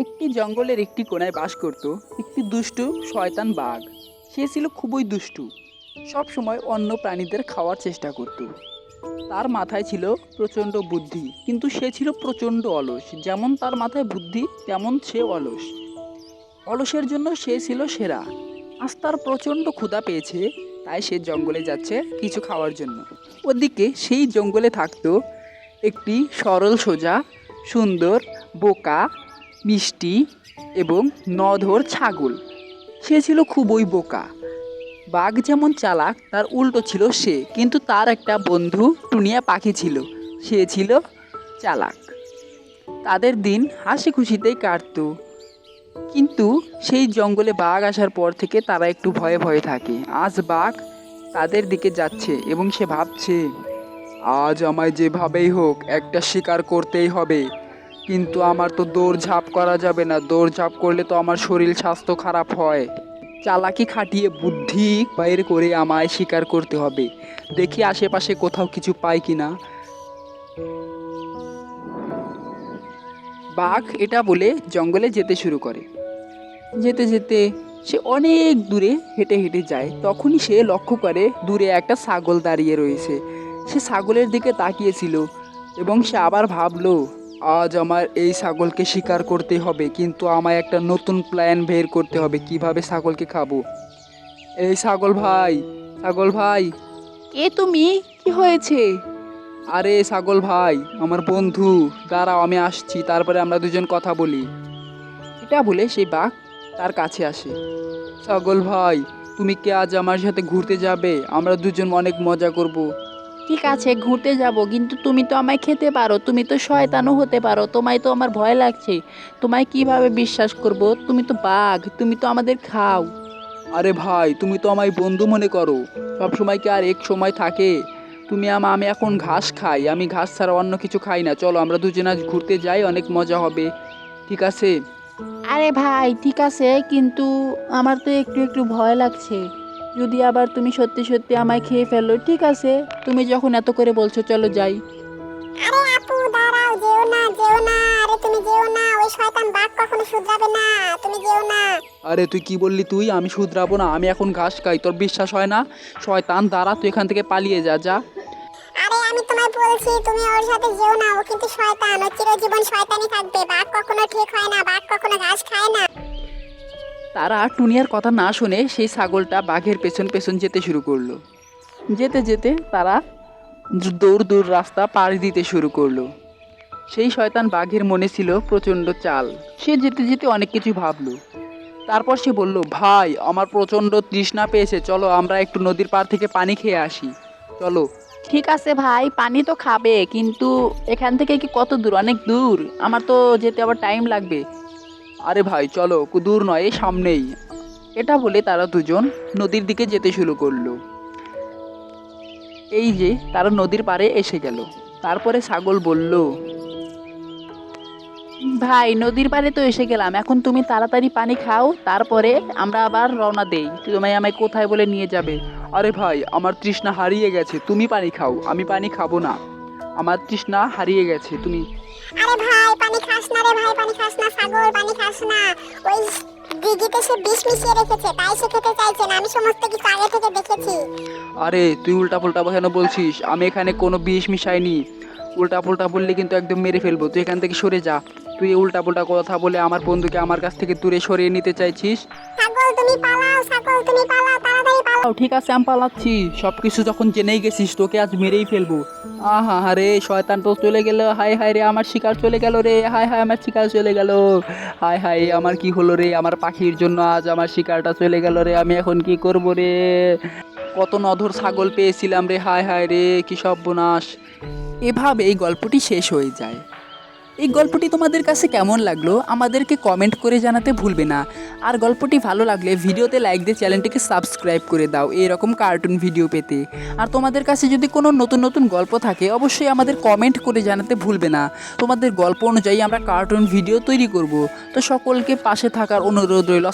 একটি জঙ্গলের একটি কোণায় বাস করত একটি দুষ্টু শয়তান বাঘ। সে ছিল খুবই দুষ্টু। সব সময় অন্য প্রাণীদের খাওয়ার চেষ্টা করত। তার মাথায় ছিল প্রচণ্ড বুদ্ধি, কিন্তু সে ছিল প্রচণ্ড অলস। যেমন তার মাথায় বুদ্ধি, তেমন সে অলস। অলসের জন্য সে ছিল সেরা। আজ তার প্রচণ্ড ক্ষুধা পেয়েছে, তাই সে জঙ্গলে যাচ্ছে কিছু খাওয়ার জন্য। ওদিকে সেই জঙ্গলে থাকতো একটি সরল সোজা, সুন্দর, বোকা মিষ্টি এবং নধর ছাগল। সে ছিল খুবই বোকা। বাঘ যেমন চালাক, তার উল্টো ছিল সে। কিন্তু তার একটা বন্ধু টুনিয়া পাখি ছিল। সে ছিল চালাক। তাদের দিন হাসি খুশিতেই কাটতো। কিন্তু সেই জঙ্গলে বাঘ আসার পর থেকে তারা একটু ভয়ে ভয়ে থাকে। আজ বাঘ তাদের দিকে যাচ্ছে এবং সে ভাবছে, আজ আমায় যেভাবেই হোক একটা শিকার করতেই হবে। কিন্তু আমার তো দৌড়ঝাঁপ করা যাবে না। দৌড়ঝাঁপ করলে তো আমার শরীর স্বাস্থ্য খারাপ হয়। চালাকি খাটিয়ে বুদ্ধি বাইর করে আমায় শিকার করতে হবে। দেখি আশেপাশে কোথাও কিছু পাই কি না বাঘ এটা বলে জঙ্গলে যেতে শুরু করে। যেতে যেতে সে অনেক দূরে হেঁটে হেঁটে যায়। তখনই সে লক্ষ্য করে দূরে একটা ছাগল দাঁড়িয়ে রয়েছে। সে ছাগলের দিকে তাকিয়েছিল এবং সে আবার ভাবলো আজ আমার এই ছাগলকে শিকার করতে হবে কিন্তু আমায় একটা নতুন প্ল্যান বের করতে হবে কীভাবে ছাগলকে খাব? এই ছাগল ভাই ছাগল ভাই। কে তুমি? কি হয়েছে? আরে ছাগল ভাই আমার বন্ধু। দাঁড়াও আমি আসছি তারপরে আমরা দুজন কথা বলি। এটা বলে সেই বাঘ তার কাছে আসে। ছাগল ভাই তুমি কি আজ আমার সাথে ঘুরতে যাবে? আমরা দুজন অনেক মজা করব। ঠিক আছে ঘুরতে যাব কিন্তু তুমি তো আমায় খেতে পারো তুমি তো শয়তানও হতে পারো তোমায় তো আমার ভয় লাগছে। তোমায় কীভাবে বিশ্বাস করব? তুমি তো বাঘ তুমি তো আমাদের খাও। আরে ভাই তুমি তো আমায় বন্ধু মনে করো। সব সময় কি আর এক সময় থাকে? তুমি আমা আমি এখন ঘাস খাই আমি ঘাস ছাড়া অন্য কিছু খাই না। চলো আমরা দুজন আজ ঘুরতে যাই অনেক মজা হবে। ঠিক আছে? আরে ভাই ঠিক আছে কিন্তু আমার তো একটু একটু ভয় লাগছে। যদি আবার তুমি সত্যি সত্যি আমায় খেয়ে ফেলো ঠিক আছে? তুমি যখন এত করে বলছো চলো যাই। আরে আপু দাঁড়াও যেও না যেও না। আরে তুমি যেও না ওই শয়তান বাঘ কখনো শুধরাবে না। তুমি যেও না। আরে তুই কি বললি তুই? আমি শুধরাবো না আমি এখন ঘাস খাই তোর বিশ্বাস হয় না? শয়তান দাঁড়া তুই এখান থেকে পালিয়ে যা যা। আরে আমি তোমায় বলছি তুমি ওর সাথে যেও না ও কিন্তু শয়তান ও চিরজীবন শয়তানই থাকবে। বাঘ কখনো ঠিক হয় না বাঘ কখনো ঘাস খায় না। তারা টুনিয়ার কথা না শুনে সেই ছাগলটা বাঘের পেছন পেছন যেতে শুরু করল। যেতে যেতে তারা দৌড় দৌড় রাস্তা পাড়ি দিতে শুরু করল। সেই শয়তান বাঘের মনে ছিল প্রচণ্ড চাল। সে যেতে যেতে অনেক কিছু ভাবলো। তারপর সে বলল, ভাই, আমার প্রচণ্ড তৃষ্ণা পেয়েছে। চলো, আমরা একটু নদীর পাড় থেকে পানি খেয়ে আসি। চলো। ঠিক আছে ভাই, পানি তো খাবে, কিন্তু এখান থেকে কি কত দূর? অনেক দূর। আমার তো যেতে আবার টাইম লাগবে। আরে ভাই, চলো, দূর নয় সামনেই। এটা বলে তারা দুজন নদীর দিকে যেতে শুরু করল। এই যে, তারা নদীর পাড়ে এসে গেল। তারপরে ছাগল বলল, ভাই, নদীর পাড়ে তো এসে গেলাম। এখন তুমি তাড়াতাড়ি পানি খাও, তারপরে আমরা আবার রওনা দেই। তুমি আমায় কোথায় বলে নিয়ে যাবে? আরে ভাই, আমার তৃষ্ণা হারিয়ে গেছে। তুমি পানি খাও, আমি পানি খাব না। আমার তৃষ্ণা হারিয়ে গেছে, তুমি আরে ভাই, পানি খাস না রে ভাই, পানি খাস না না। ওই দিঘিতে সে বিষ মিশিয়ে রেখেছে তাই সে খেতে চাইছে না। আমি সমস্ত কিছু আগে থেকে দেখেছি। আরে তুই উল্টা পাল্টা কেন বলছিস? আমি এখানে কোনো বিষ মিশাইনি। উল্টা পাল্টা বললে কিন্তু একদম মেরে ফেলব। তুই এখান থেকে সরে যা। তুই এই উল্টা পাল্টা কথা বলে আমার বন্ধুকে আমার কাছ থেকে দূরে সরিয়ে নিতে চাইছিস? ছাগল তুমি পালাও ছাগল তুমি পালাও ঠিক আছে, আমি পালাচ্ছি। সব কিছু যখন জেনেই গেছিস, তোকে আজ মেরেই ফেলব। আহা হা রে, শয়তান তো চলে গেল। হায় হায় রে, আমার শিকার চলে গেল রে। হায় হায়, আমার শিকার চলে গেল। হায় হায়, আমার কি হলো রে? আমার পাখির জন্য আজ আমার শিকারটা চলে গেল রে। আমি এখন কি করব রে? কত নধর ছাগল পেয়েছিলাম রে। হায় হায় রে, কি সব বোনাস এভাবে এই গল্পটি শেষ হয়ে যায়। এই গল্পটি তোমাদের কাছে কেমন লাগল আমাদেরকে কমেন্ট করে জানাতে ভুলবে না। আর গল্পটি ভালো লাগলে ভিডিওতে লাইক দিয়ে চ্যানেলটিকে সাবস্ক্রাইব করে দাও এরকম কার্টুন ভিডিও পেতে। আর তোমাদের কাছে যদি কোনো নতুন নতুন গল্প থাকে অবশ্যই আমাদের কমেন্ট করে জানাতে ভুলবে না। তোমাদের গল্প অনুযায়ী আমরা কার্টুন ভিডিও তৈরি করব। তো সকলকে পাশে থাকার অনুরোধ রইল।